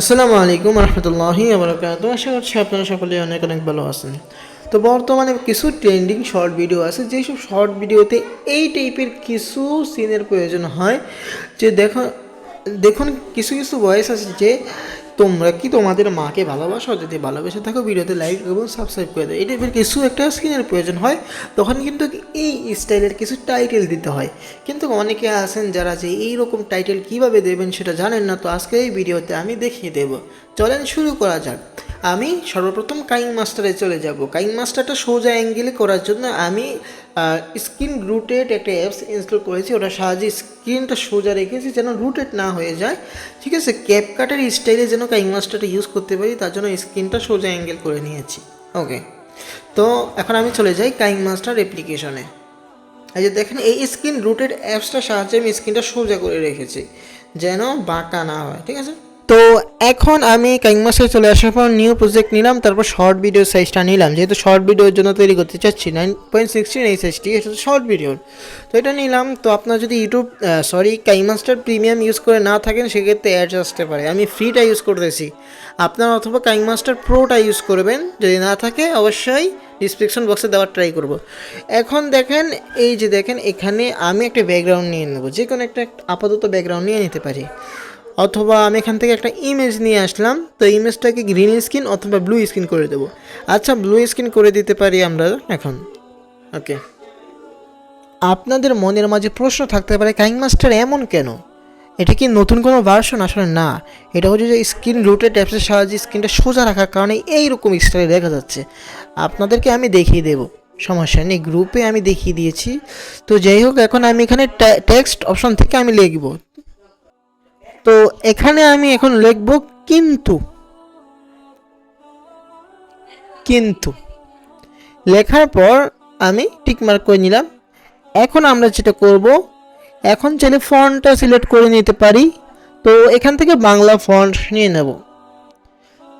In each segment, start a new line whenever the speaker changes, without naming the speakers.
আসসালামু আলাইকুম রহমতুল্লাহি আবরকাত আশা করছি আপনারা সকলে অনেক অনেক ভালো আছেন। তো বর্তমানে কিছু ট্রেন্ডিং শর্ট ভিডিও আছে, যেসব শর্ট ভিডিওতে এই টাইপের কিছু সিনের প্রয়োজন হয়। যে দেখো, দেখুন, কিছু কিছু ভয়েস আছে যে তোমরা কি তোমাদের মাকে ভালোবাসো? যদি ভালোবেসে থাকো, ভিডিওতে লাইক এবং সাবস্ক্রাইব করে দেয় এটা টাইপের কিছু একটা স্ক্রিনের প্রয়োজন হয়, তখন কিন্তু এই স্টাইলের কিছু টাইটেল দিতে হয়। কিন্তু অনেকে আছেন যারা যে এই রকম টাইটেল কীভাবে দেবেন সেটা জানেন না, তো আজকে এই ভিডিওতে আমি দেখিয়ে দেব। চলেন শুরু করা যাক। আমি সর্বপ্রথম কাইং মাস্টারে চলে যাব। কাইং মাস্টারটা সোজা অ্যাঙ্গেলে করার জন্য আমি স্ক্রিন রুটেড একটা অ্যাপস ইনস্টল করেছি। ওটার সাহায্যে স্ক্রিনটা সোজা রেখেছি যেন রুটেড না হয়ে যায়। ঠিক আছে? ক্যাপকাটের স্টাইলে যেন কাইং মাস্টারটা ইউজ করতে পারি, তার জন্য স্ক্রিনটা সোজা অ্যাঙ্গেল করে নিয়েছি। ওকে তো এখন আমি চলে যাই কাইং মাস্টার অ্যাপ্লিকেশনে এই যে দেখেন, এই স্ক্রিন রুটেড অ্যাপসটার সাহায্যে আমি স্ক্রিনটা সোজা করে রেখেছি, যেন বাঁকা না হয়। ঠিক আছে? তো এখন আমি কাইংমাসে চলে আসার পর নিউ প্রজেক্ট নিলাম, তারপর শর্ট ভিডিও সাইজটা নিলাম। যেহেতু শর্ট ভিডিওর জন্য তৈরি করতে চাচ্ছি নাইন পয়েন্ট সিক্সটিন এই সাইজটি এটা শর্ট ভিডিওর তো এটা নিলাম, তো আপনার যদি YouTube sorry KineMaster premium use করে না থাকেন, সেক্ষেত্রে অ্যাডস আসতে পারে। আমি ফ্রিটা ইউজ করতেছি। আপনার অথবা কাইমাস্টার প্রোটা ইউজ করবেন। যদি না থাকে, অবশ্যই ডিসক্রিপশন বক্সে দেওয়ার ট্রাই করব। এখন দেখেন, এই যে দেখেন, এখানে আমি একটা ব্যাকগ্রাউন্ড নিয়ে নেব। যে কোনো একটা আপাতত ব্যাকগ্রাউন্ড নিয়ে নিতে পারি। অথবা আমি এখান থেকে একটা ইমেজ নিয়ে আসলাম, তো ইমেজটাকে গ্রিন স্ক্রিন অথবা ব্লু স্ক্রিন করে দেবো। আচ্ছা ব্লু স্ক্রিন করে দিতে পারি আমরা এখন। ওকে আপনাদের মনের মাঝে প্রশ্ন থাকতে পারে, কাইং মাস্টার এমন কেন? এটা কি নতুন কোনো ভার্সন আসলে না। এটা হচ্ছে যে স্ক্রিন রুটেড অ্যাপসের সাহায্যে স্ক্রিনটা সোজা রাখার কারণে এইরকম স্টাইলে দেখা যাচ্ছে। আপনাদেরকে আমি দেখিয়ে দেবো। সমস্যা নেই গ্রুপে আমি দেখিয়ে দিয়েছি। তো যাই হোক, এখন আমি এখানে টেক্সট অপশন থেকে আমি লিখব। তো এখানে আমি এখন লিখব কিন্তু। কিন্তু। লেখার পর আমি টিকমার্ক করে নিলাম। এখন আমরা যেটা করব, এখন চাইলে ফন্টটা সিলেক্ট করে নিতে পারি। তো এখান থেকে বাংলা ফন্ট নিয়ে নেব।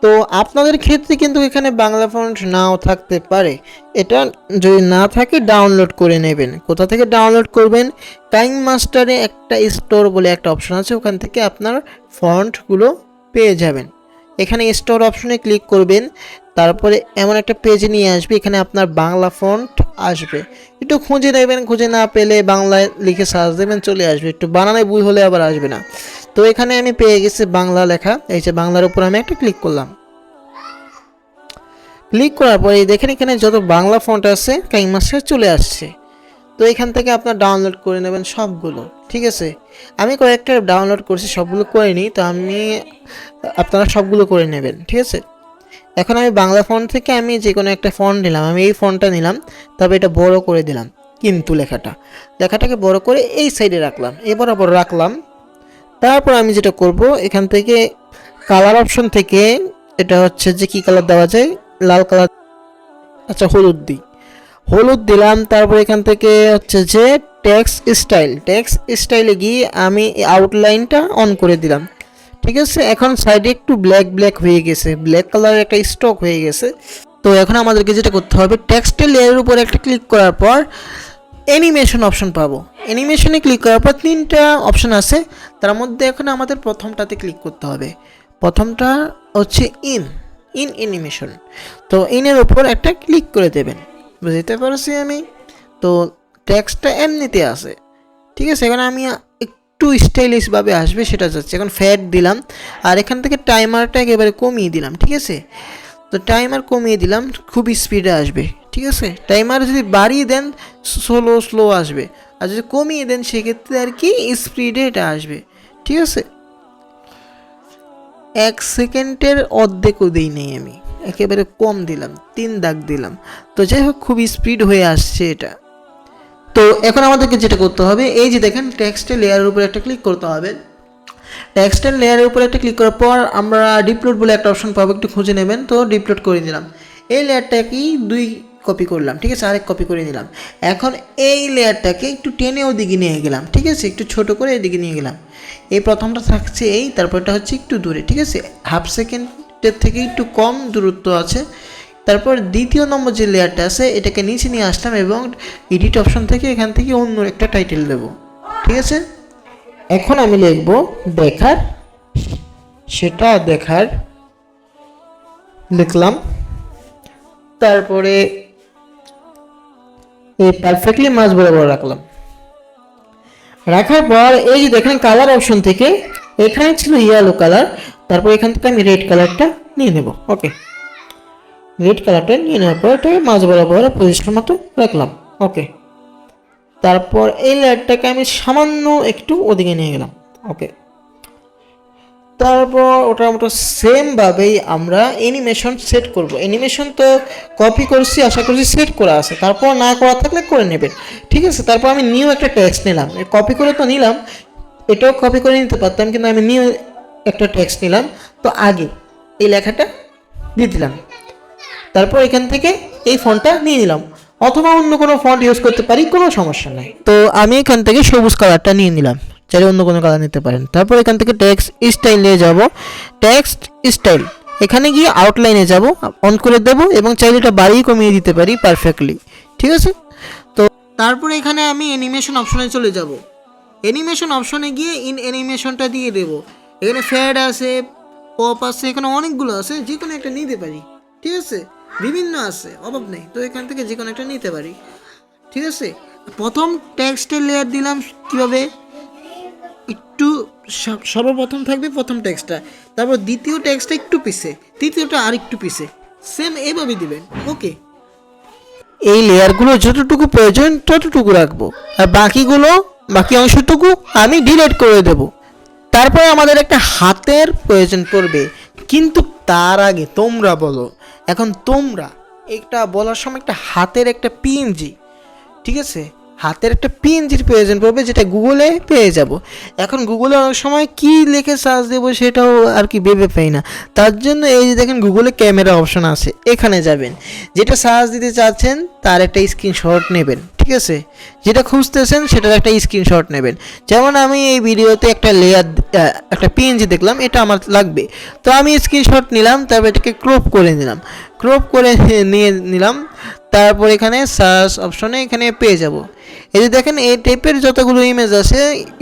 তো আপনাদের ক্ষেত্রে কিন্তু এখানে বাংলা ফন্ট নাও থাকতে পারে। এটা যদি না থাকে ডাউনলোড করে নেবেন। কোথা থেকে ডাউনলোড করবেন? টাইম মাস্টারে একটা স্টোর বলে একটা অপশন আছে, ওখান থেকে আপনার ফন্টগুলো পেয়ে যাবেন। এখানে স্টোর অপশনে ক্লিক করবেন, তারপরে এমন একটা পেজে নিয়ে আসবে, এখানে আপনার বাংলা ফন্ট আসবে। একটু খুঁজে নেবেন, খুঁজে না পেলে বাংলায় লিখে সার্চ দেবেন, চলে আসবে। একটু বানানোয় ভুল হলে আবার আসবে না। তো এখানে আমি পেয়ে গেছি বাংলা লেখা। এই যে বাংলার উপর আমি একটা ক্লিক করলাম। ক্লিক করার পরে দেখেন এখানে যত বাংলা ফন্ট আছে, কাইং মাসে চলে আসছে। তো এখান থেকে আপনার ডাউনলোড করে নেবেন সবগুলো, ঠিক আছে? আমি কয়েকটা ডাউনলোড করছি, সবগুলো করে নিই তো আমি, আপনারা সবগুলো করে নেবেন, ঠিক আছে? এখন আমি বাংলা ফন্ট থেকে আমি যে কোনো একটা ফন্ট নিলাম, আমি এই ফন্টটা নিলাম, তবে এটা বড় করে দিলাম, কিন্তু লেখাটা। লেখাটাকে বড় করে এই সাইডে রাখলাম এই বরাবর রাখলাম। তারপর আমি যেটা করব, এখান থেকে কালার অপশন থেকে এটা হচ্ছে যে কি কালার দেওয়া যায়? লাল কালার আচ্ছা হলুদ দিই। হলুদ দিলাম, তারপর এখান থেকে হচ্ছে যে ট্যাক্স স্টাইল ট্যাক্স স্টাইলে গিয়ে আমি আউটলাইনটা অন করে দিলাম। ঠিক আছে? এখন সাইডে একটু ব্ল্যাক ব্ল্যাক হয়ে গেছে। ব্ল্যাক কালারের একটা স্টক হয়ে গেছে। তো এখন আমাদেরকে যেটা করতে হবে টেক্সটের লেয়ারের উপর একটা ক্লিক করার পর অ্যানিমেশন অপশন পাবো। অ্যানিমেশনে ক্লিক করার পর তিনটা অপশন আছে। তার মধ্যে এখন আমাদের প্রথমটাতে ক্লিক করতে হবে। প্রথমটা হচ্ছে ইন ইন অ্যানিমেশন তো ইনের উপর একটা ক্লিক করে দেবেন। বুঝতে পারছি আমি? তো ট্যাক্সটা এমনিতে আছে। ঠিক আছে এখন আমি একটু স্টাইলিশভাবে আসবে, সেটা যাচ্ছে এখন ফ্যাট দিলাম। আর এখান থেকে টাইমারটা একেবারে কমিয়ে দিলাম, ঠিক আছে? তো টাইমার কমিয়ে দিলাম, খুব স্পিডে আসবে, ঠিক আছে? টাইমার যদি বাড়িয়ে দেন স্লো স্লো আসবে। আর যদি কমিয়ে দেন, সেক্ষেত্রে আর কি স্পিডে এটা আসবে, ঠিক আছে? এক সেকেন্ডের অর্ধেকও দিই নেই আমি, একেবারে কম দিলাম, তিন দাগ দিলাম। তো যাই হোক, খুব স্পিড হয়ে আসছে এটা। তো এখন আমাদেরকে যেটা করতে হবে, এই যে দেখেন টেক্সটের লেয়ারের উপর একটা ক্লিক করতে হবে। টেক্সটের লেয়ারের উপরে একটা ক্লিক করার পর আমরা ডিপলোড বলে একটা অপশন পাবো, একটু খুঁজে নেবেন। তো ডিপলোড করে দিলাম এই লেয়ারটাকেই দুই কপি করলাম, ঠিক আছে? আরেক কপি করে নিলাম। এখন এই লেয়ারটাকে একটু টেনে ওদিকে নিয়ে গেলাম, ঠিক আছে? একটু ছোট করে এদিকে নিয়ে গেলাম। এই প্রথমটা থাকছে এই, তারপরটা হচ্ছে একটু দূরে, ঠিক আছে? হাফ সেকেন্ডের থেকে একটু কম দূরত্ব আছে। তারপর দ্বিতীয় নম্বর যে লেয়ারটা আছে, এটাকে নিচে নিয়ে আসলাম এবং এডিট অপশন থেকে এখান থেকে অন্য একটা টাইটেল দেবো, ঠিক আছে? এখন আমি লিখব দেখার, সেটা দেখার, লিখলাম। তারপরে এই পারফেক্টলি মাছ বরাবর রাখলাম। রাখার পর এই যে দেখেন কালার অপশন থেকে, এখানে ছিল ইয়েলো কালার তারপর এখান থেকে আমি রেড কালারটা নিয়ে নেব। ওকে রেড কালারটা নিয়ে নেওয়ার পর এটাকে মাছ বরাবর পজিশন মতো রাখলাম। ওকে তারপর এই লেয়ারটাকে আমি সামান্য একটু ওদিকে নিয়ে গেলাম। ওকে তারপর ওটার মতো সেমভাবেই আমরা অ্যানিমেশন সেট করব। অ্যানিমেশন তো কপি করছি, আশা করছি সেট করা আছে। তারপর না করা থাকলে করে নেবেন। ঠিক আছে? তারপর আমি নিউ একটা টেক্সট নিলাম। কপি করে তো নিলাম, এটাও কপি করে নিতে পারতাম, কিন্তু আমি নিউ একটা টেক্সট নিলাম। তো আগে এই লেখাটা দিয়ে দিলাম। তারপর এখান থেকে এই ফোনটা নিয়ে নিলাম। অথবা অন্য কোনো ফন্ট ইউজ করতে পারি, কোনো সমস্যা নাই। তো আমি এখান থেকে সবুজ কালারটা নিয়ে নিলাম। চাইলে অন্য কোনো কালার নিতে পারেন। তারপর এখান থেকে টেক্সট স্টাইলে যাব। টেক্সট স্টাইল এখানে গিয়ে আউটলাইনে যাব অন করে দেব এবং চাইলে এটা বাড়িয়ে কমিয়ে দিতে পারি পারফেক্টলি ঠিক আছে? তো তারপরে এখানে আমি অ্যানিমেশন অপশনে চলে যাব। অ্যানিমেশন অপশনে গিয়ে ইন অ্যানিমেশনটা দিয়ে দেব। এখানে ফ্যাড আছে পপ আছে, এখানে অনেকগুলো আছে যে কোনো একটা নিতে পারি। ঠিক আছে? বিভিন্ন আছে, অভাব নেই। তো এখান থেকে যে কোনো একটা নিতে পারি। ঠিক আছে? প্রথম টেক্সটের লেয়ার দিলাম কীভাবে? একটু সর্বপ্রথম থাকবে প্রথম টেক্সটটা তারপর দ্বিতীয় টেক্সটটা একটু পিছে, তৃতীয়টা আর একটু পিছে। সেম এইভাবে দিবেন। ওকে এই লেয়ারগুলো যতটুকু প্রয়োজন ততটুকু রাখব। আর বাকিগুলো, বাকি অংশটুকু আমি ডিলিট করে দেব। তারপরে আমাদের একটা হাতের প্রয়োজন পড়বে। কিন্তু তার আগে তোমরা বলো এখন তোমরা একটা বলার সময় একটা হাতের একটা পিএনজি ঠিক আছে? হাতের একটা পিএনজির প্রয়োজন পড়বে যেটা গুগলে পেয়ে যাব। এখন গুগলে অনেক সময় কি লিখে সার্চ দেবো সেটাও আর কি ভেবে পাই না। তার জন্য এই যে দেখেন গুগলে ক্যামেরা অপশন আছে, এখানে যাবেন। যেটা সার্চ দিতে চাচ্ছেন, তার একটা স্ক্রিনশট নেবেন, ঠিক আছে? যেটা খুঁজতেছেন, সেটার একটা স্ক্রিনশট নেবেন। যেমন আমি এই ভিডিওতে একটা লেয়ার একটা পিএনজি দেখলাম, এটা আমার লাগবে। তো আমি স্ক্রিনশট নিলাম, তারপর এটাকে ক্রপ করে নিলাম। ক্রপ করে নিয়ে নিলাম, তারপর এখানে সার্চ অপশনে এখানে পেয়ে যাব। এই যে দেখেন, এই টাইপের যতগুলো ইমেজ আছে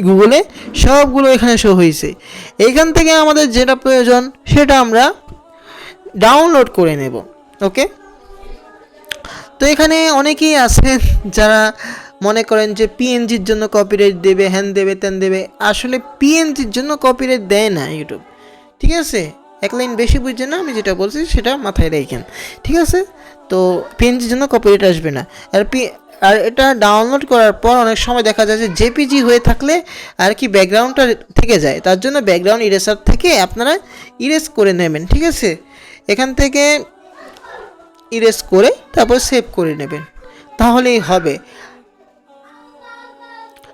গুগলে সবগুলো এখানে শো হয়েছে এইখান থেকে আমাদের যেটা প্রয়োজন, সেটা আমরা ডাউনলোড করে নেব ওকে তো এখানে অনেকেই আছেন যারা মনে করেন যে পিএনজির জন্য কপিরাইট দেবে হ্যান দেবে ত্যান দেবে, আসলে পিএনজির জন্য কপিরাইট দেয় না ইউটিউব ঠিক আছে? এক লাইন বেশি বুঝছে না, আমি যেটা বলছি সেটা মাথায় রেখেন, ঠিক আছে? তো পিএনজির জন্য কপিরাইট আসবে না। আর পি আর এটা ডাউনলোড করার পর অনেক সময় দেখা যায় যে জেপিজি হয়ে থাকলে আর কি ব্যাকগ্রাউন্ডটা থেকে যায়। তার জন্য ব্যাকগ্রাউন্ড ইরেসার থেকে আপনারা ইরেস করে নেবেন, ঠিক আছে? এখান থেকে ইরেস করে তারপর সেভ করে নেবেন। তাহলেই হবে।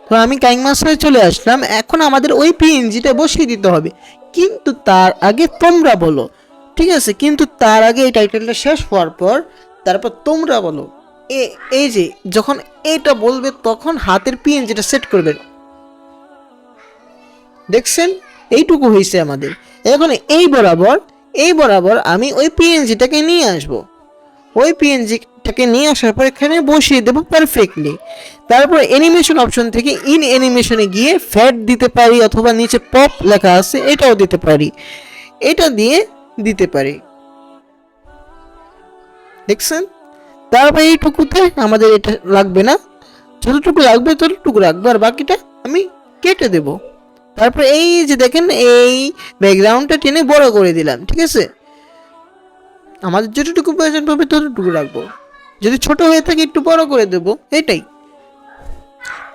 তো আমি কাইং মাস্টারে চলে আসলাম। এখন আমাদের ওই পিএনজিটা বসিয়ে দিতে হবে। কিন্তু তার আগে তোমরা বলো, ঠিক আছে? কিন্তু তার আগে এই টাইটেলটা শেষ হওয়ার পর তারপর তোমরা বলো এই যে, যখন এটা বলবে, তখন হাতের পিএনজিটা সেট করবেন দেখছেন? এইটুকু হয়েছে আমাদের। এখন এই বরাবর এই বরাবর আমি ওই পিএনজিটাকে নিয়ে আসব। ওই পিএনজিটাকে নিয়ে আসার পর এখানে বসিয়ে দেবো পারফেক্টলি তারপর অ্যানিমেশন অপশন থেকে ইন অ্যানিমেশনে গিয়ে ফ্যাট দিতে পারি অথবা নিচে পপ লেখা আছে, এটাও দিতে পারি। এটা দিয়ে দিতে পারি। দেখছেন? তারপর এইটুকুতে আমাদের এটা লাগবে না। যতটুকু লাগবে ততটুকু রাখব, আর বাকিটা আমি কেটে দেব। তারপর এই যে দেখেন, এই ব্যাকগ্রাউন্ডটা টেনে বড় করে দিলাম, ঠিক আছে? আমাদের যতটুকু প্রয়োজন পাবে ততটুকু রাখব। যদি ছোট হয়ে থাকে একটু বড় করে দেবো, এটাই।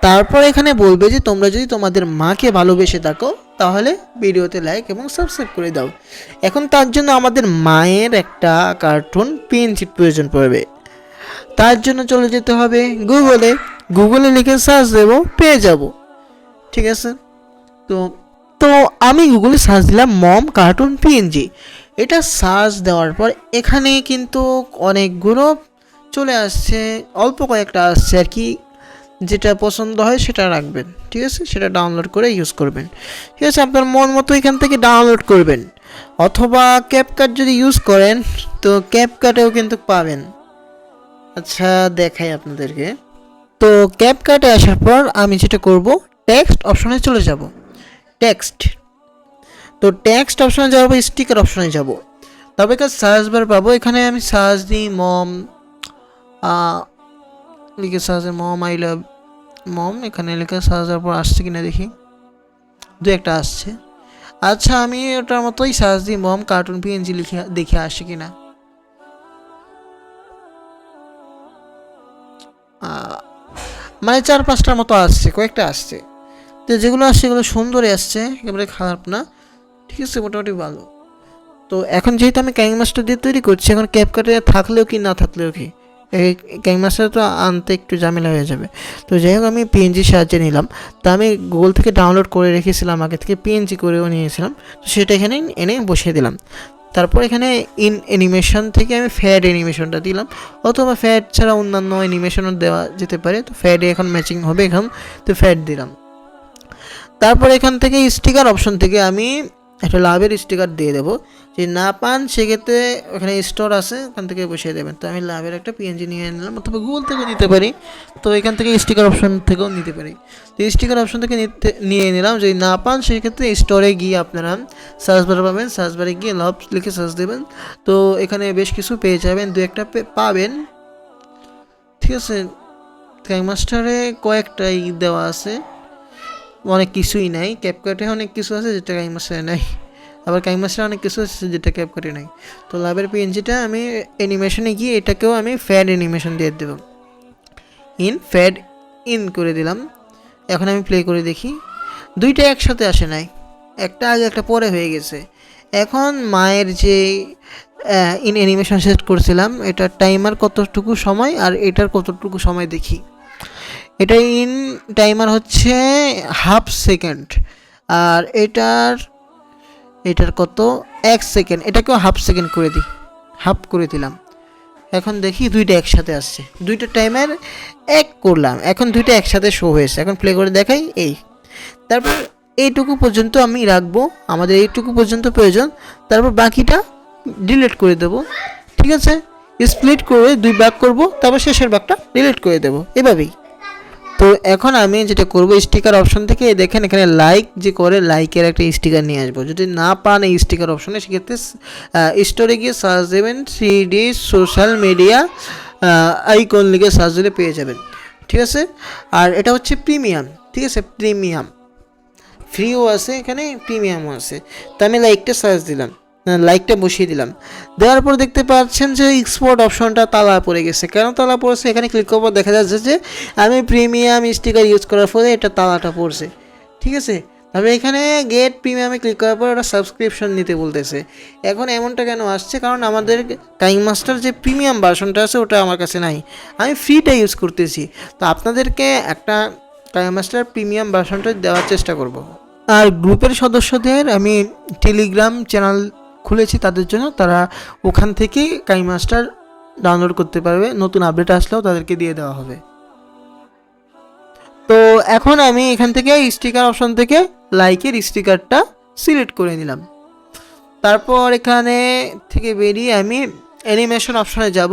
তারপর এখানে বলবে যে, তোমরা যদি তোমাদের মাকে ভালোবেসে থাকো, তাহলে ভিডিওতে লাইক এবং সাবস্ক্রাইব করে দাও। এখন তার জন্য আমাদের মায়ের একটা কার্টুন পেন্সিল প্রয়োজন পড়বে। তার জন্য চলে যেতে হবে গুগলে। গুগলে লিখে সার্চ দেবো, পেয়ে যাব। ঠিক আছে? তো তো আমি গুগলে সার্চ দিলাম মম কার্টুন পিএনজি এটা সার্চ দেওয়ার পর এখানে কিন্তু অনেকগুলো চলে আসছে, অল্প কয়েকটা আসছে আর কি। যেটা পছন্দ হয় সেটা রাখবেন, ঠিক আছে? সেটা ডাউনলোড করে ইউজ করবেন। ঠিক আছে? আপনার মন মতো এখান থেকে ডাউনলোড করবেন। অথবা ক্যাপকাট যদি ইউজ করেন, তো ক্যাপকাটেও কিন্তু পাবেন। আচ্ছা দেখাই আপনাদেরকে। তো ক্যাপ কাটে আসার পর আমি যেটা করব টেক্সট অপশনে চলে যাব। টেক্সট তো টেক্সট অপশনে যাওয়ার পর স্টিকার অপশনে যাব। তবে কাজ সার্চ বার পাবো। এখানে আমি সার্চ দিই মম লিখে সার্চ মম আই লাভ মম এখানে লিখে সার্চ দেওয়ার পর আসছে কিনা দেখি। দু একটা আসছে। আচ্ছা আমি ওটার মতোই সার্চ দিই মম কার্টুন পিএনজি লিখে, দেখে আসে কিনা। মানে চার পাঁচটার মতো আসছে, কয়েকটা আসছে। তো যেগুলো আসছে এগুলো সুন্দরই আসছে, একেবারে খারাপ না। ঠিক আছে, মোটামুটি ভালো। তো এখন যেহেতু আমি ক্যাং মাস্টার দিয়ে তৈরি করছি, এখন ক্যাপ কাটে থাকলেও কি, না থাকলেও কি? এই ক্যাং মাস্টার তো আনতে একটু ঝামেলা হয়ে যাবে। তো যাই হোক, আমি পিএনজি সাহায্যে নিলাম। তা আমি গুগল থেকে ডাউনলোড করে রেখেছিলাম, আগে থেকে পিএনজি করেও নিয়েছিলাম। তো সেটা এখানে এনে বসিয়ে দিলাম। তারপর এখানে ইন অ্যানিমেশন থেকে আমি ফ্যাড অ্যানিমেশনটা দিলাম। অথবা ফ্যাড ছাড়া অন্যান্য অ্যানিমেশনও দেওয়া যেতে পারে। তো ফ্যাডে এখন ম্যাচিং হবে এখন, তো ফ্যাড দিলাম। তারপর এখান থেকে স্টিকার অপশন থেকে আমি একটা লাভের স্টিকার দিয়ে দেবো। যদি না পান, সেক্ষেত্রে ওখানে স্টোর আছে, ওখান থেকে বসিয়ে দেবেন। তো আমি লাভের একটা পিএনজি নিয়ে নিলাম, অথবা গুগল থেকে নিতে পারি। তো এখান থেকে স্টিকার অপশন থেকেও নিতে পারি। তো স্টিকার অপশন থেকে নিতে, নিয়ে নিলাম। যদি না পান, সেক্ষেত্রে স্টোরে গিয়ে আপনারা সার্চ বারে পাবেন। সার্চ বারে গিয়ে লাভ লিখে সার্চ দেবেন। তো এখানে বেশ কিছু পেয়ে যাবেন, দু একটা পাবেন। ঠিক আছে? মাস্টারে কয়েকটাই দেওয়া আছে। অনেক কিছুই নাই ক্যাপকাটে অনেক কিছু আছে যেটা কাইমাস্টারে নাই। আবার কাইমাস্টারে অনেক কিছু আছে যেটা ক্যাপকাটে নাই। তো লাভের পিএনজিটা আমি অ্যানিমেশনে গিয়ে এটাকেও আমি ফ্যাড অ্যানিমেশন দিয়ে দেবো। ইন ফ্যাড ইন করে দিলাম। এখন আমি প্লে করে দেখি। দুইটা একসাথে আসে নাই। একটা আগে, একটা পরে হয়ে গেছে। এখন মায়ের যে ইন অ্যানিমেশন সেট করছিলাম, এটার টাইমার কতটুকু সময় আর এটার কতটুকু সময় দেখি। এটা ইন টাইমার হচ্ছে হাফ সেকেন্ড আর এটার এটার কত? এক সেকেন্ড এটাকেও হাফ সেকেন্ড করে দিই হাফ করে দিলাম। এখন দেখি দুইটা একসাথে আসছে। দুইটা টাইমার এক করলাম। এখন দুইটা একসাথে শো হয়েছে। এখন প্লে করে দেখাই এই। তারপর এইটুকু পর্যন্ত আমি রাখব। আমাদের এইটুকু পর্যন্ত প্রয়োজন। তারপর বাকিটা ডিলিট করে দেবো। ঠিক আছে? স্প্লিট করে দুই ভাগ করব। তারপর শেষের ভাগটা ডিলিট করে দেবো। এভাবেই। তো এখন আমি যেটা করব স্টিকার অপশন থেকে দেখেন এখানে লাইক যে করে লাইকের একটা স্টিকার নিয়ে আসব। যদি না পান এই স্টিকার অপশনে সেক্ষেত্রে স্টোরে গিয়ে সার্চ দেবেন three D social media icon লিখে সার্চ দিলে পেয়ে যাবেন। ঠিক আছে? আর এটা হচ্ছে প্রিমিয়াম ঠিক আছে? প্রিমিয়াম ফ্রিও আছে এখানে প্রিমিয়ামও আছে। তো আমি লাইকটা সার্চ দিলাম। লাইকটা বসিয়ে দিলাম। দেওয়ার পর দেখতে পাচ্ছেন যে এক্সপোর্ট অপশনটা তালা পড়ে গেছে। কেন তালা পড়েছে? এখানে ক্লিক করার পর দেখা যাচ্ছে যে আমি প্রিমিয়াম স্টিকার ইউজ করার ফলে এটা তালাটা পড়ছে। ঠিক আছে? তবে এখানে গেট প্রিমিয়ামে ক্লিক করার পর ওটা সাবস্ক্রিপশন নিতে বলতেছে। এখন এমনটা কেন আসছে? কারণ আমাদের কাইং মাস্টার যে প্রিমিয়াম ভার্সনটা আছে, ওটা আমার কাছে নাই। আমি ফ্রিটা ইউজ করতেছি। তো আপনাদেরকে একটা কাইং মাস্টার প্রিমিয়াম ভার্সনটা দেওয়ার চেষ্টা করব। আর গ্রুপের সদস্যদের আমি টেলিগ্রাম চ্যানেল খুলেছি তাদের জন্য, তারা ওখান থেকেই কাই মাস্টার ডাউনলোড করতে পারবে, নতুন আপডেট আসলেও তাদেরকে দিয়ে দেওয়া হবে। তো এখন আমি এখান থেকে স্টিকার অপশন থেকে লাইকের স্টিকারটা সিলেক্ট করে নিলাম। তারপর এখানে থেকে বেরিয়ে আমি অ্যানিমেশন অপশনে যাব।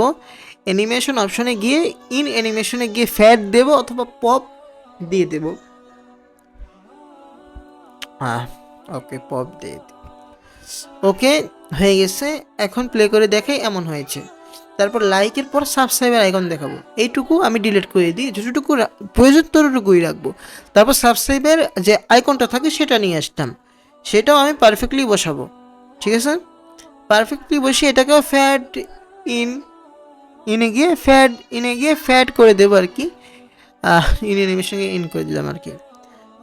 অ্যানিমেশন অপশনে গিয়ে ইন অ্যানিমেশনে গিয়ে ফ্যাট দেব অথবা পপ দিয়ে দেব। হ্যাঁ ওকে পপ দিয়ে দিই। ওকে হয়ে গেছে। এখন প্লে করে দেখাই এমন হয়েছে। তারপর লাইকের পর সাবস্ক্রাইবার আইকন দেখাবো। এইটুকু আমি ডিলিট করে দিই। যতটুকু প্রয়োজন ততটুকুই রাখব। তারপর সাবস্ক্রাইবার যে আইকনটা থাকে সেটা নিয়ে আসতাম। সেটাও আমি পারফেক্টলি বসাবো। ঠিক আছে? পারফেক্টলি বসে এটাকেও ফ্যাট ইন ইনে গিয়ে ফ্যাট ইনে গিয়ে ফ্যাট করে দেবো আর কি। ইন অ্যানিমেশনকে ইন করে দিলাম আর কি।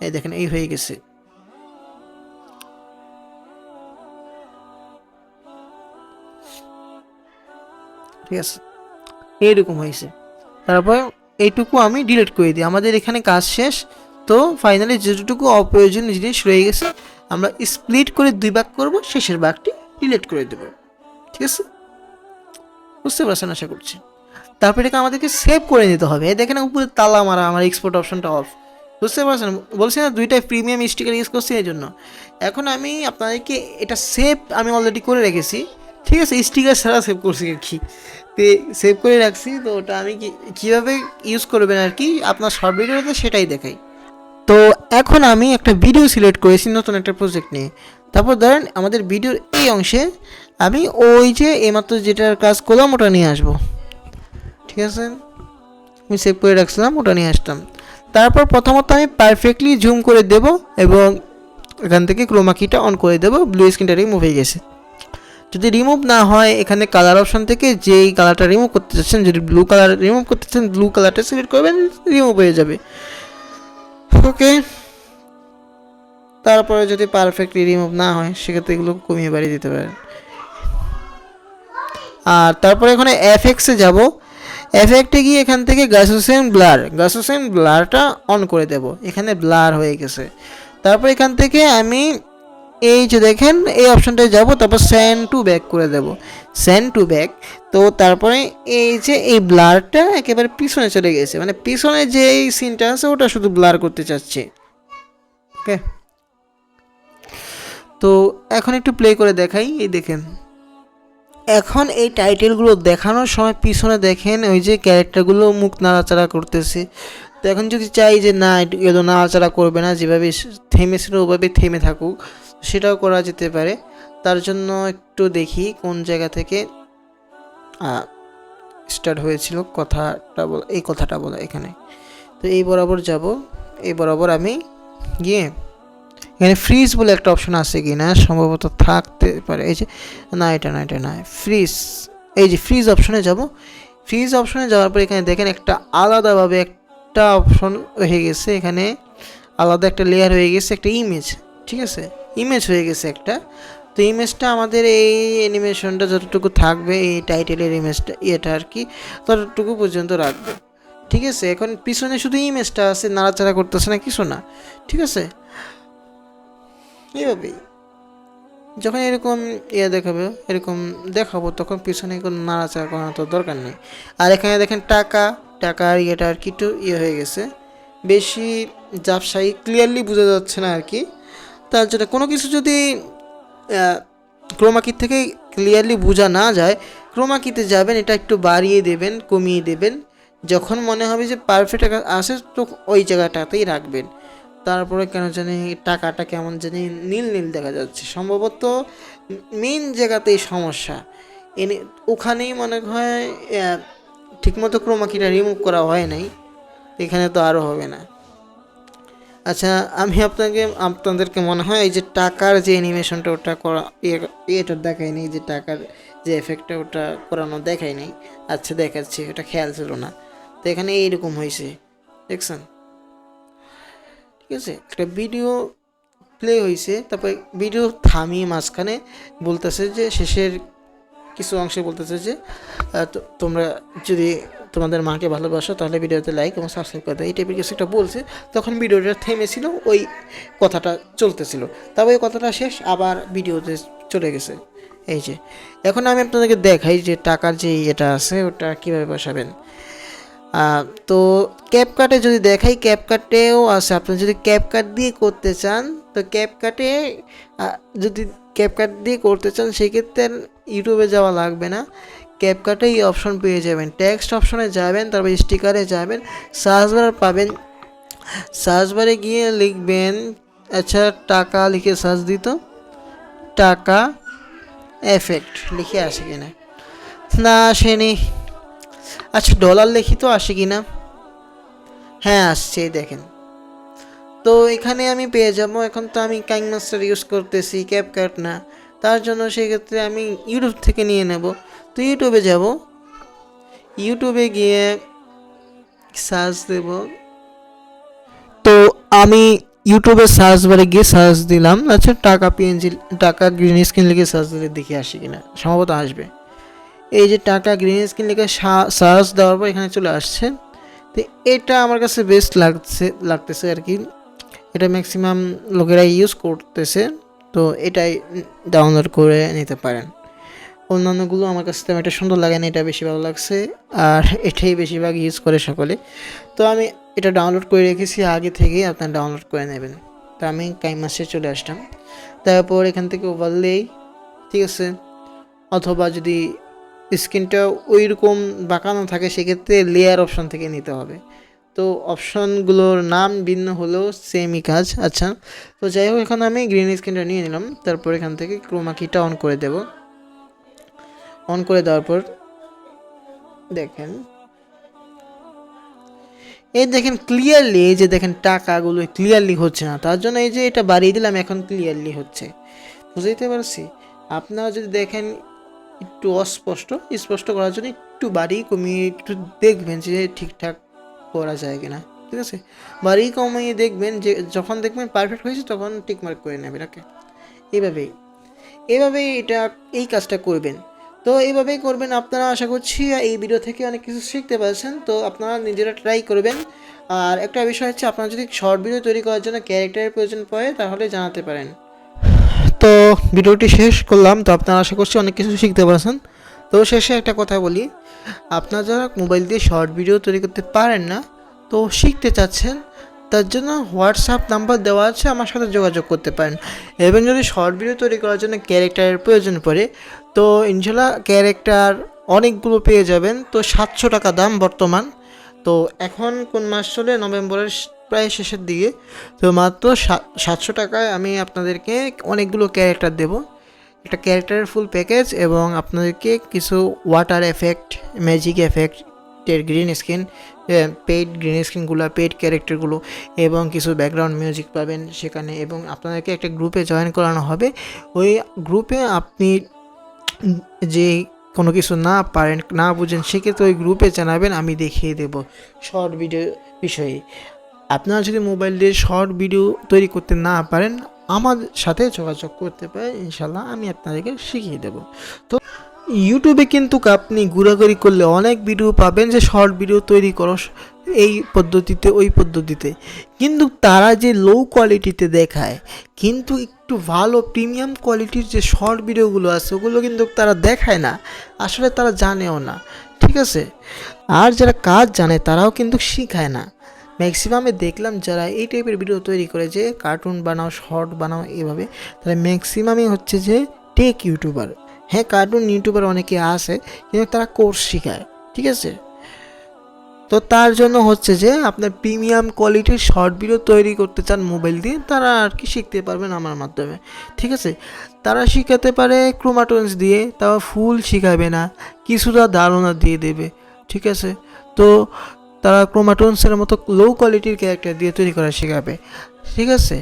এই দেখেন, এই হয়ে গেছে। ঠিক আছে? এইরকম হয়েছে। তারপর এইটুকু আমি ডিলিট করে দিই। আমাদের এখানে কাজ শেষ। তো ফাইনালি যেটুকু অপ্রয়োজনীয় জিনিস রয়ে গেছে, আমরা স্প্লিট করে দুই ভাগ করব, শেষের ভাগটি ডিলিট করে দেব। ঠিক আছে? বুঝতে পারছেন আশা করছি? তারপর এটাকে আমাদেরকে সেভ করে নিতে হবে। দেখেন উপরে তালা মারা, আমার এক্সপোর্ট অপশনটা অফ বুঝতে পারছেন? বলছি না, দুইটাই প্রিমিয়াম স্টিকার ইউজ করছি, এই জন্য। এখন আমি আপনাদেরকে এটা সেভ আমি অলরেডি করে রেখেছি। ঠিক আছে স্টিকার ছাড়া সেভ করছি আর কি। তো সেভ করে রাখছি, তো ওটা আমি কীভাবে ইউজ করবেন আর কি, আপনার শর্ট ভিডিওতে সেটাই দেখাই। তো এখন আমি একটা ভিডিও সিলেক্ট করেছি নতুন একটা প্রজেক্ট নিয়ে। তারপর ধরেন আমাদের ভিডিওর এই অংশে আমি ওই যে এইমাত্র যেটার কাজ করলাম, ওটা নিয়ে আসব। ঠিক আছে? আমি সেভ করে রাখছিলাম, ওটা নিয়ে আসতাম। তারপর প্রথমত আমি পারফেক্টলি জুম করে দেব এবং এখান থেকে ক্রোমাকিটা অন করে দেব ব্লু স্ক্রিনটা হয়ে গেছে। যদি রিমুভ না হয়, এখানে কালার অপশন থেকে যেই কালারটা রিমুভ করতে চাচ্ছেন, যদি ব্লু কালার রিমুভ করতে চান ব্লু কালারটা সিলেক্ট করবেন রিমুভ হয়ে যাবে। ওকে তারপরে যদি পারফেক্টলি রিমুভ না হয়, সেক্ষেত্রে এগুলো কমিয়ে বাড়িয়ে দিতে পারেন। আর তারপরে এখানে এফএক্সে যাব। এফেক্টে গিয়ে এখান থেকে গাসোসেন ব্লার গাসোসেন ব্লারটা অন করে দেব। এখানে ব্লার হয়ে গেছে। তারপর এখান থেকে আমি এই যে দেখেন, এই অপশনটায় যাব, তারপর স্যান্ড টু ব্যাক করে দেব। স্যান্ড টু ব্যাক তো তারপরে এই যে এই ব্লারটা একেবারে পিছনে চলে গেছে। মানে পিছনে যে এই সিনটা আছে, ওটা শুধু ব্লার করতে চাচ্ছে। ওকে? তো এখন একটু প্লে করে দেখাই, এই দেখেন। এখন এই টাইটেলগুলো দেখানোর সময় পিছনে দেখেন, ওই যে ক্যারেক্টারগুলো মুখ নাড়াচাড়া করতেছে। তো এখন যদি চাই যে, না এগুলো নাড়াচাড়া করবে না, যেভাবে থেমেছিল, ওভাবে থেমে থাকুক। সেটাও করা যেতে পারে। তার জন্য একটু দেখি কোন জায়গা থেকে স্টার্ট হয়েছিল কথাটা বল, এই কথাটা বলা এখানে। তো এই বরাবর যাব, এই বরাবর আমি গিয়ে এখানে ফ্রিজ বলে একটা অপশন আছে কি না, সম্ভবত থাকতে পারে। এই যে, না, এটা না এটা না ফ্রিজ এই যে ফ্রিজ অপশনে যাব। ফ্রিজ অপশনে যাওয়ার পর এখানে দেখেন একটা আলাদাভাবে একটা অপশন হয়ে গেছে। এখানে আলাদা একটা লেয়ার হয়ে গেছে, একটা ইমেজ ঠিক আছে? ইমেজ হয়ে গেছে একটা। তো ইমেজটা আমাদের এই অ্যানিমেশনটা যতটুকু থাকবে, এই টাইটেলের ইমেজটা ইয়েটা আর কি, ততটুকু পর্যন্ত রাখবে। ঠিক আছে? এখন পিছনে শুধু ইমেজটা আছে, নাড়াচাড়া করতেছে না, কিছু না। ঠিক আছে? এইভাবেই। যখন এরকম ইয়ে দেখাবে, এরকম দেখাবো, তখন পিছনে কোনো নাড়াচাড়া করার তো দরকার নেই। আর এখানে দেখেন টাকা, টাকার ইয়েটা আর কি একটু ইয়ে হয়ে গেছে। বেশি জাপসাই ক্লিয়ারলি বোঝা যাচ্ছে না আর কি। তার জন্য কোনো কিছু যদি ক্রোমাকির থেকে ক্লিয়ারলি বোঝা না যায়, ক্রোমাকিতে যাবেন, এটা একটু বাড়িয়ে দেবেন, কমিয়ে দেবেন। যখন মনে হবে যে পারফেক্ট আসে তো ওই জায়গাটাতেই রাখবেন। তারপরে কেন জানি টাকাটা কেমন জানি নীল নীল দেখা যাচ্ছে। সম্ভবত মেন জায়গাতেই সমস্যা। এনে ওখানেই মনে হয় ঠিকমতো ক্রোমাকিটা রিমুভ করা হয় নাই। এখানে তো আরও হবে না। আচ্ছা আমি আপনাকে, আপনাদেরকে মনে হয় এই যে টাকার যে অ্যানিমেশনটা ওটা করা ইয়ে ইয়েটা দেখায়নি যে টাকার যে এফেক্টটা ওটা করানো দেখায়নি আচ্ছা দেখাচ্ছি, ওটা খেয়াল ছিল না। তো এখানে এইরকম হয়েছে, দেখছেন? ঠিক আছে, একটা ভিডিও প্লে হয়েছে, তারপর ভিডিও থামিয়ে মাঝখানে বলতেছে যে, শেষের কিছু অংশে বলতেছে যে তোমরা যদি তোমাদের মাকে ভালোবাসো, তাহলে ভিডিওতে লাইক এবং সাবস্ক্রাইব করে দেয় এই টাইপের কিছু একটা বলছে। তখন ভিডিওটা থেমেছিল, ওই কথাটা চলতেছিল। তবে ওই কথাটা শেষ, আবার ভিডিওতে চলে গেছে। এই যে, এখন আমি আপনাদেরকে দেখাই যে টাকার যে ইয়েটা আছে, ওটা কীভাবে বসাবেন। তো ক্যাপকাটে যদি দেখাই ক্যাপকাটেও আছে। আপনি যদি ক্যাপকাট দিয়ে করতে চান, তো ক্যাপকাটে যদি ক্যাপকাট দিয়ে করতে চান, সেক্ষেত্রে ইউটিউবে যাওয়া লাগবে না। ক্যাপকাটে এই অপশন পেয়ে যাবেন। টেক্সট অপশনে যাবেন, তারপর স্টিকারে যাবেন। সার্চ বার পাবেন। সার্চ বারে গিয়ে লিখবেন আচ্ছা টাকা লিখে সার্চ দিত টাকা এফেক্ট লিখে আসে কিনা। না আসেনি আচ্ছা ডলার লিখি তো আসে কি না হ্যাঁ আসছে দেখেন। তো এখানে আমি পেয়ে যাব। এখন তো আমি কাইং মাস্টার ইউজ করতেছি ক্যাপকাট না। তার জন্য সেক্ষেত্রে আমি ইউটিউব থেকে নিয়ে নেব। তো ইউটিউবে যাব। ইউটিউবে গিয়ে সার্চ দেব। তো আমি ইউটিউবে সার্চ বারে গিয়ে সার্চ দিলাম। আচ্ছা টাকা পিএনজি টাকা গ্রিন স্ক্রিন লিখে সার্চ দিলে দেখি আসে কিনা। সম্ভবত আসবে। এই যে টাকা গ্রিন স্ক্রিন লিখে সার্চ দেওয়ার পর এখানে চলে আসছে। তো এটা আমার কাছে বেস্ট লাগছে, লাগতেছে আর কি। এটা ম্যাক্সিমাম লোকেরা ইউজ করতেছে। তো এটাই ডাউনলোড করে নিতে পারেন। অন্যান্যগুলো আমার কাছে তেমন একটা সুন্দর লাগে না, এটা বেশি ভালো লাগছে। আর এটাই বেশিরভাগ ইউজ করে সকলে। তো আমি এটা ডাউনলোড করে রেখেছি, আগে থেকেই আপনার ডাউনলোড করে নেবেন। তো আমি কাইমাসে চলে আসলাম। তারপর এখান থেকে ওভারলেই ঠিক আছে? অথবা যদি স্ক্রিনটা ওই রকম বাঁকানো থাকে, সেক্ষেত্রে লেয়ার অপশন থেকে নিতে হবে। তো অপশনগুলোর নাম ভিন্ন হলেও সেমই কাজ আচ্ছা। তো যাই হোক, এখন আমি গ্রিন স্ক্রিনটা নিয়ে নিলাম। তারপর এখান থেকে ক্রোমা কিটা অন করে দেব। অন করে দেওয়ার পর দেখেন। এই দেখেন ক্লিয়ারলি এই যে দেখেন টাকাগুলো ক্লিয়ারলি হচ্ছে না, তার জন্য এই যে এটা বাড়িয়ে দিলাম, এখন ক্লিয়ারলি হচ্ছে। বুঝতে পারছি? আপনারা যদি দেখেন একটু অস্পষ্ট, স্পষ্ট করার জন্য একটু বাড়ি কমিয়ে একটু দেখবেন যে ঠিকঠাক করা যায় কিনা, ঠিক আছে? বাড়ি কমিয়ে দেখবেন যে যখন দেখবেন পারফেক্ট হয়েছে, তখন টিক মার্ক করে নেবেন ওকে এইভাবেই এভাবেই এটা এই কাজটা করবেন। তো এইভাবেই করবেন আপনারা, আশা করছি এই ভিডিও থেকে অনেক কিছু শিখতে পারছেন। তো আপনারা নিজেরা ট্রাই করবেন। আর একটা বিষয় হচ্ছে, আপনারা যদি শর্ট ভিডিও তৈরি করার জন্য ক্যারেক্টারের প্রয়োজন পড়ে, তাহলে জানাতে পারেন। তো ভিডিওটি শেষ করলাম। তো আপনারা আশা করছি অনেক কিছু শিখতে পারছেন। তো শেষে একটা কথা বলি। আপনারা যারা মোবাইল দিয়ে শর্ট ভিডিও তৈরি করতে পারেন না, তো শিখতে চাচ্ছেন, তার জন্য হোয়াটসঅ্যাপ নাম্বার দেওয়া আছে। আমার সাথে যোগাযোগ করতে পারেন। এবং যদি শর্ট ভিডিও তৈরি করার জন্য ক্যারেক্টারের প্রয়োজন পড়ে তো ইনশাল্লাহ ক্যারেক্টার অনেকগুলো পেয়ে যাবেন। তো সাতশো টাকা দাম বর্তমান। তো এখন কোন মাস চলে? নভেম্বরের প্রায় শেষের দিকে। তো মাত্র সাতশো টাকায় আমি আপনাদেরকে অনেকগুলো ক্যারেক্টার দেব। একটা ক্যারেক্টারের ফুল প্যাকেজ এবং আপনাদেরকে কিছু ওয়াটার এফেক্ট ম্যাজিক এফেক্টের গ্রিন স্ক্রিন পেইড গ্রিন স্ক্রিনগুলো পেইড ক্যারেক্টারগুলো এবং কিছু ব্যাকগ্রাউন্ড মিউজিক পাবেন সেখানে এবং আপনাদেরকে একটা গ্রুপে জয়েন করানো হবে। ওই গ্রুপে আপনি যে কোনো কিছু না পারেন, না বুঝেন, সেক্ষেত্রে ওই গ্রুপে জানাবেন, আমি দেখিয়ে দেব শর্ট ভিডিও বিষয়ে। আপনারা যদি মোবাইল দিয়ে শর্ট ভিডিও তৈরি করতে না পারেন, আমার সাথে যোগাযোগ করতে পারেন ইনশাল্লাহ আমি আপনাদেরকে শিখিয়ে দেব। তো ইউটিউবে কিন্তু আপনি ঘোরাঘুরি করলে অনেক ভিডিও পাবেন যে শর্ট ভিডিও তৈরি করো এই পদ্ধতিতে, ওই পদ্ধতিতে। কিন্তু তারা যে লো কোয়ালিটিতে দেখায়, কিন্তু একটু ভালো প্রিমিয়াম কোয়ালিটির যে শর্ট ভিডিওগুলো আছে, ওগুলো কিন্তু তারা দেখায় না। আসলে তারা জানেও না। ঠিক আছে? আর যারা কাজ জানে, তারাও কিন্তু শিখায় না। ম্যাক্সিমামে দেখলাম যারা এই টাইপের ভিডিও তৈরি করে যে কার্টুন বানাও শর্ট বানাও, এভাবে, তারা ম্যাক্সিমামই হচ্ছে যে টেক ইউটিউবার হ্যাঁ কার্টুন ইউটিউবার অনেকে আছে, কিন্তু তারা কোর্স শেখায়। ঠিক আছে? তো তার জন্য হচ্ছে যে আপনার প্রিমিয়াম কোয়ালিটির শর্ট ভিডিও তৈরি করতে চান মোবাইল দিয়ে, তারা আর কি শিখতে পারবেন আমার মাধ্যমে, ঠিক আছে? তারা শিখাতে পারে ক্রোমাটোন্স দিয়ে তারা ফুল শিখাবে না, কিছুটা ধারণা দিয়ে দেবে, ঠিক আছে? তো তারা ক্রোমাটোন্সের মতো লো কোয়ালিটির ক্যারেক্টার দিয়ে তৈরি করা শেখাবে। ঠিক আছে?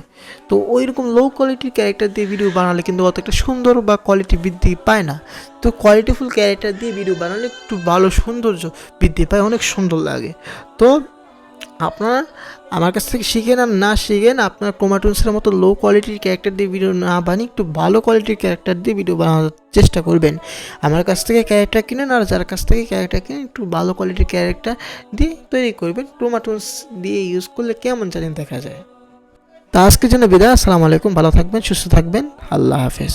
তো ওই রকম লো কোয়ালিটির ক্যারেক্টার দিয়ে ভিডিও বানালে কিন্তু অত একটা সুন্দর বা কোয়ালিটি বৃদ্ধি পায় না। তো কোয়ালিটিফুল ক্যারেক্টার দিয়ে ভিডিও বানালে একটু ভালো সৌন্দর্য বৃদ্ধি পায়, অনেক সুন্দর লাগে। তো আপনারা আমার কাছ থেকে শিখেন আর না শিখেন আপনার ক্রোমাটোন্সের মতো লো কোয়ালিটির ক্যারেক্টার দিয়ে ভিডিও না বানিয়ে একটু ভালো কোয়ালিটির ক্যারেক্টার দিয়ে ভিডিও বানানোর চেষ্টা করবেন। আমার কাছ থেকে ক্যারেক্টার কিনেন আর যার কাছ থেকে ক্যারেক্টার কিনেন, একটু ভালো কোয়ালিটির ক্যারেক্টার দিয়ে তৈরি করবেন। ক্রোমাটোন্স দিয়ে ইউজ করলে কেমন জানেন দেখা যায়। তা আজকের জন্য বিদায় আসসালামু আলাইকুম ভালো থাকবেন সুস্থ থাকবেন আল্লাহ হাফেজ।